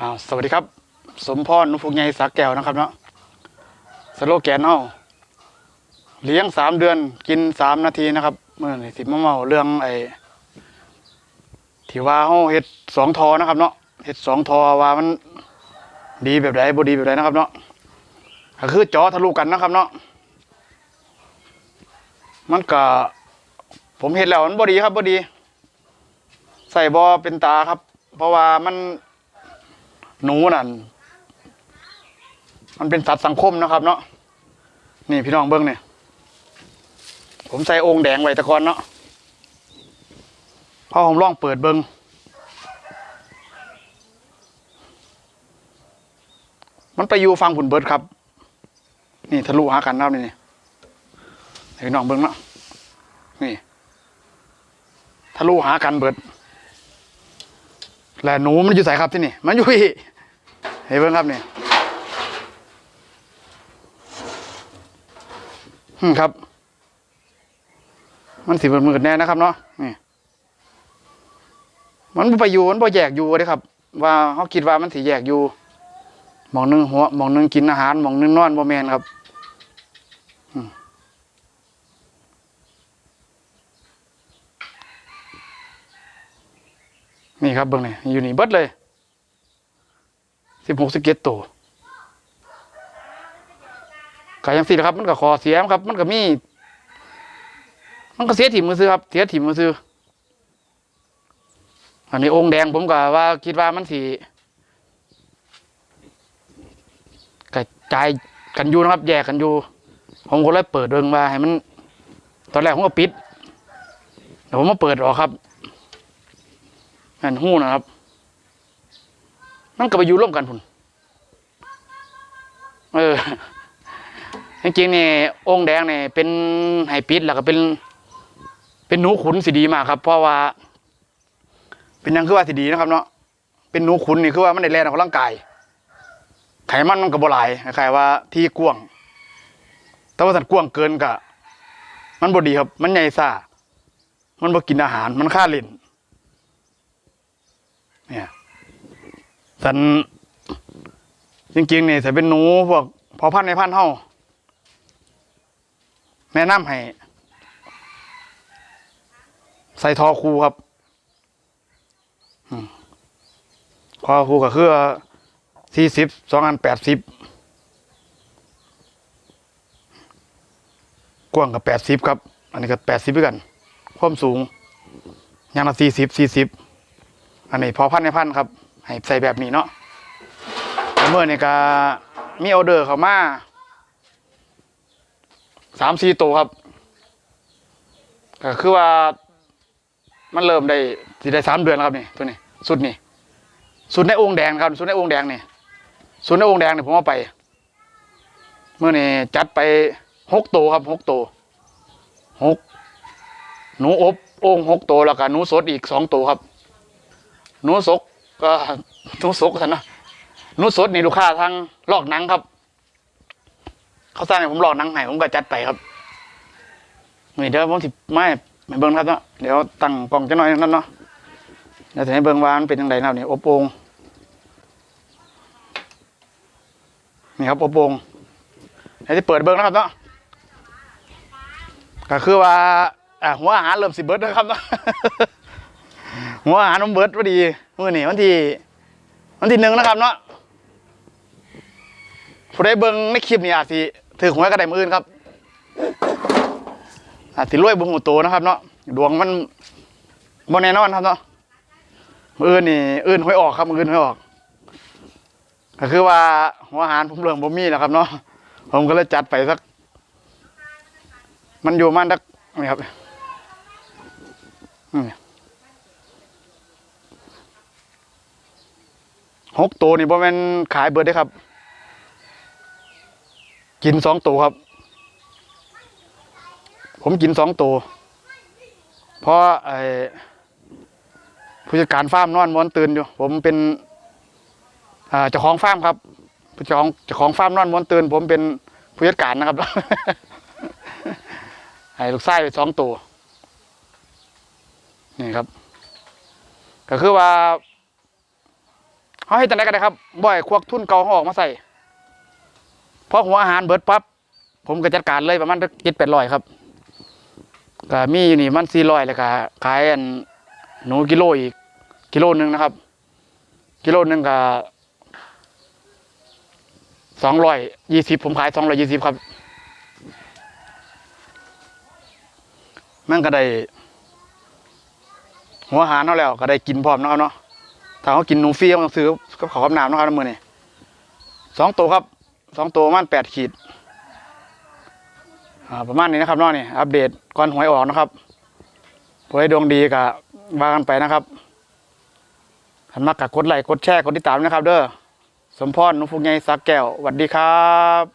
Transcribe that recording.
อ่าสวัสดีครับ สมพรนุพุกใหญ่สักแก้วนะครับเนาะสโลแกนเฮาเลี้ยงสามเดือนกินสามนาทีนะครับเมื่อนี่สิมาเมาเรื่องไอ้ที่ว่าเฮาเฮ็ดสองทอนะครับเนาะเฮ็ดสองทอว่ามันดีแบบใดบ่ดีแบบใดนะครับเนาะก็คือจอทะลุกันนะครับเนาะมันก็ผมเห็นแล้วมันบ่ดีครับบ่ดี ใส่บอเป็นตาครับ เพราะว่ามัน หนูนั่นมันเป็นสัตว์สังคมนะครับ เนาะนี่พี่น้องเบิ้งเนี่ยผมใส่องค์แดงไว้ตะกอนเนาะพอผมลองเปิดเบิ้งมันไปอยู่ฟังผุนเบิดครับ นี่ทะลุหากันครับนี่นี่พี่น้องเบิ้งเนาะนี่ทะลุหากันเบิด และหนูมันอยู่ใส่ครับที่นี่ มันอยู่พี่ เห็นเบิ่งครับเนี่ยอืมครับ มันสิมืดๆแน่นะครับเนาะนี่มันไปอยู่มันบ่แยกอยู่เด้ครับ ว่าเขาคิดว่ามันสิแยกอยู่มองหนึงหัวมองหนึงกินอาหารมองหนึงนอนบ่แมนครับนี่ครับเบิ่งนี่อยู่นี่เบิดเลย สิบหกสิบเจ็ดตัวก็ยังสินะครับมันก็ขอเสียมครับ มันก็มี มันก็เสียถิ่มมือซื้อครับ เสียถิ่มมือซื้ออันนี้องค์แดงผมก็ว่าคิดว่ามันสีกระจายกันอยู่นะครับ แยกกันอยู่ผมก็เลยเปิดเรื่องว่าให้มัน ตอนแรกผมก็ปิดเดี๋ยวผมมาเปิดออกครับนั่นหู้นะครับ มันก็ไปอยู่ร่วมกันพุ่นเออจริงๆนี่องค์แดงเนี่ยเป็นไฮปิดแล้วก็เป็น เป็นหนูขุนสีดีมากครับ เพราะว่า เป็นยังคือว่าสีดีนะครับเนาะเป็นหนูขุนนี่คือว่ามันได้แรงออกกำลังกาย ไขมันมันก็บ่หลายคล้ายว่าที่กว้างแต่ว่าสัตว์กว้างเกินกะมันบ่ดีครับ มันใหญ่ซ่ามันบ่กินอาหาร มันค่าเล่นเนี่ย สันจริงๆเนี่ยถ้าเป็นหนูพวกพอพันในพันธุ์เฮาแนะนำให้ ใส่ทอคูครับทอคูก็คือสี่สิบสองอันแปดสิบกว้างกับแปดสิบครับ อันนี้ก็แปดสิบด้วยกัน ความสูงย่างละสี่สิบสี่สิบอันนี้พอพันในพันครับ ให้ใส่แบบนี้เนาะเมื่อนี่ก็มีออเดอร์เข้ามาสามสี่ตัวครับก็คือว่ามันเริ่มได้สิได้สามเดือนแล้วครับนี่ตัวนี้สุดนี่สุดในองค์แดงครับสุดในองค์แดงนี่สุดในองค์แดงนี่ผมเอาไป เมื่อนี่จัดไปหกตัวครับหกตัวหกหนูอบโอ่งหกตัวแล้วก็หนูสดอีกสองตัวครับ หนูสก ก็หนูสกสันนะหนูสดนี่ลูกค้าทางลอกหนังครับ เขาสร้างให้ผมลอกหนังให้ผมก็จัดไปครับนี่เดี๋ยวผมสิไม่ไม่เบิ่งครับเนาะเดี๋ยวตั้งกล่องจะหน่อยนั่นเนาะเดี๋ยวจะให้เบิ่งว่ามันเป็นยังไงนะครับนี่อบโอ่งนี่ครับอบโอ่งให้ที่เปิดเบิ่งนะครับเนาะก็คือว่าอ่าหัวอาหารเริ่มสิเบิร์ดนะครับเนาะ หัวอาหารน้ำเบิร์ดพอดีมื่อนี่วันที่วันที่หนึ่งนะครับเนาะผู้ใดเบิ่งในคลิปนี้อาจสิถือหวยกระไดมืออื่นครับอาจสิรวยบุญหูโตนะครับเนาะดวงมันบ่แน่นอนครับเนาะมืออื่นนี่อื่นหวยออกครับมืออื่นหวยออก ก็คือว่าหัวอาหารผมเริ่มบ่มีแล้วครับเนาะผมก็เลยจัดไปสัก มันอยู่มันสักนี่ครับอืม หกตัวนี่บ่แม่นขายเบิดได้ครับ กินสองตัวครับ ผมกินสองตัวเพราะไอ้ผู้จัดการฟาร์มนอนมวนตื่นอยู่ ผมเป็นเจ้าของฟาร์มครับเจ้าของเจ้าของฟาร์มนอนมวนตื่น ผมเป็นผู้จัดการนะครับให้ลูกไส้ไปสองตัวนี่ครับ ก็คือว่า เขาให้จังไดก็ได้ครับบ่อยควักทุนเก่าเขาออกมาใส่พอหัวอาหารเบิดปั๊บผมก็จัดการเลยประมาณเจ็ดแปดร้อยครับก็มีอยู่นี่มันสี่ร้อยเลยก็ขายอันหนูกิโลอีก กิโลหนึ่งนะครับ กิโลหนึ่งก็สองร้อยยี่สิบผมขายสองร้อยยี่สิบครับมันก็ได้หัวหารเท่าแล้วก็ได้กินพร้อมนะครับเนาะ ถ้าเขากินหนูฟรีเขาต้องซื้อกับขาวกับน้ำนะครับน้ำมือนี่สองตัวครับสองตัวประมาณแปดขีดอ่าประมาณนี้นะครับเนาะนี่อัปเดตก่อนหวยออกนะครับเพื่อให้ดวงดีกับว่ากันไปนะครับหันมากกับกดไลค์กดแชร์กดติดตามนะครับ เด้อสมพรนุฟุกไงสักแก้วสวัสดีครับ